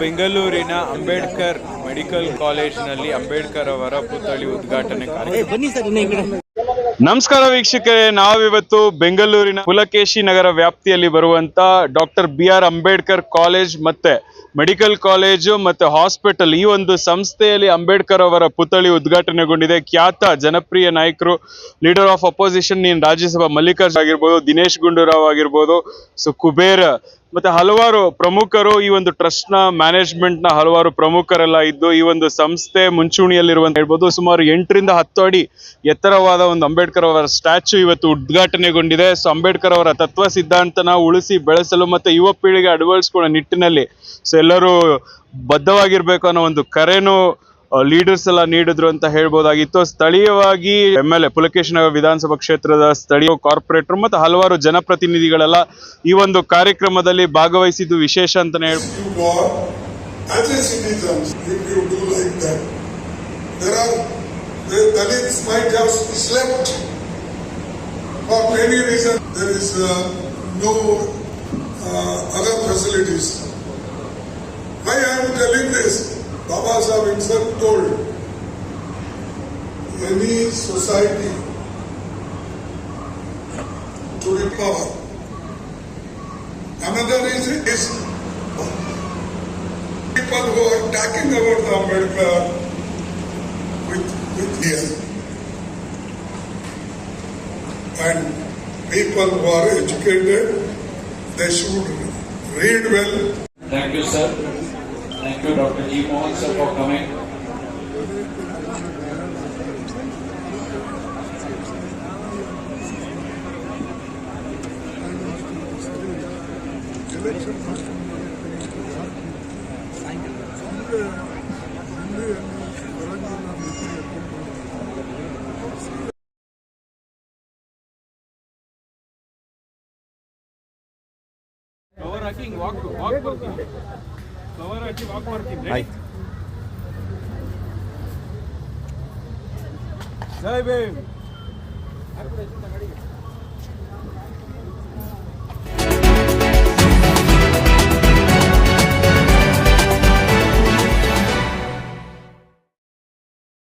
ಬೆಂಗಳೂರಿನ ಅಂಬೇಡ್ಕರ್ ಮೆಡಿಕಲ್ ಕಾಲೇಜಿನಲ್ಲಿ ಅಂಬೇಡ್ಕರ್ ಅವರ ಪುತ್ಥಳಿ ಉದ್ಘಾಟನೆ ಕಾರ್ಯಕ್ರಮ. ನಮಸ್ಕಾರ ವೀಕ್ಷಕರೇ ನಾವಿವತ್ತು ಬೆಂಗಳೂರಿನ ಪುಲಕೇಶಿ ನಗರ ವ್ಯಾಪ್ತಿಯಲ್ಲಿ ಬರುವಂತ doctor B R Ambedkar college ಮತ್ತೆ ಮೆಡಿಕಲ್ ಕಾಲೇಜು ಮತ್ತೆ ಹಾಸ್ಪಿಟಲ್ ಈ ಒಂದು ಸಂಸ್ಥೆಯಲ್ಲಿ ಅಂಬೇಡ್ಕರ್ ಅವರ ಪುತ್ಥಳಿ ಉದ್ಘಾಟನೆಗೊಂಡಿದೆ. ಖ್ಯಾತ ಜನಪ್ರಿಯ ನಾಯಕರು ಲೀಡರ್ ಆಫ್ ಅಪೋಸಿಷನ್ ನೀನ್ ರಾಜ್ಯಸಭಾ ಮಲ್ಲಿಕಾರ್ಜುನ್ ಆಗಿರ್ಬೋದು ದಿನೇಶ್ ಗುಂಡೂರಾವ್ ಆಗಿರ್ಬೋದು ಸೊ ಕುಬೇರ್ ಮತ್ತೆ ಹಲವಾರು ಪ್ರಮುಖರು ಈ ಒಂದು ಟ್ರಸ್ಟ್ನ ಮ್ಯಾನೇಜ್ಮೆಂಟ್ನ ಹಲವಾರು ಪ್ರಮುಖರೆಲ್ಲ ಇದ್ದು ಈ ಒಂದು ಸಂಸ್ಥೆ ಮುಂಚೂಣಿಯಲ್ಲಿರುವಂತ ಹೇಳ್ಬೋದು ಸುಮಾರು ಎಂಟರಿಂದ ಹತ್ತು ಅಡಿ ಎತ್ತರವಾದ ಒಂದು ಅಂಬೇಡ್ಕರ್ ಅವರ ಸ್ಟ್ಯಾಚ್ಯೂ ಇವತ್ತು ಉದ್ಘಾಟನೆಗೊಂಡಿದೆ. ಸೊ ಅಂಬೇಡ್ಕರ್ ಅವರ ತತ್ವ ಸಿದ್ಧಾಂತನ ಉಳಿಸಿ ಬೆಳೆಸಲು ಮತ್ತೆ ಯುವ ಪೀಳಿಗೆ ಅಳವಡಿಸಿಕೊಳ್ಳೋ ನಿಟ್ಟಿನಲ್ಲಿ ಸೊ, ಎಲ್ಲರೂ ಬದ್ಧವಾಗಿರ್ಬೇಕು ಅನ್ನೋ ಒಂದು ಕರೆನೂ ಲೀಡರ್ಸ್ ಎಲ್ಲ ನೀಡಿದ್ರು ಅಂತ ಹೇಳ್ಬೋದಾಗಿತ್ತು. ಸ್ಥಳೀಯವಾಗಿ M L A Pulakesh Nagara ವಿಧಾನಸಭಾ ಕ್ಷೇತ್ರದ ಸ್ಥಳೀಯ ಕಾರ್ಪೊರೇಟರ್ ಮತ್ತು ಹಲವಾರು ಜನಪ್ರತಿನಿಧಿಗಳೆಲ್ಲ ಈ ಒಂದು ಕಾರ್ಯಕ್ರಮದಲ್ಲಿ ಭಾಗವಹಿಸಿದ್ದು ವಿಶೇಷ ಅಂತಲೇ ಹೇಳ್ಬೋದು Baba Sahib himself told any society to recover. Another reason is people who are talking about the Ambedkar with, with here. And people who are educated, they should read well. Thank you, sir. Thank you, Dr. G. Mohan sir, for coming. Walk, walk, walk. Cover walk ಬರ್ತೀನಿ ಜೈ ಭೀಮ್.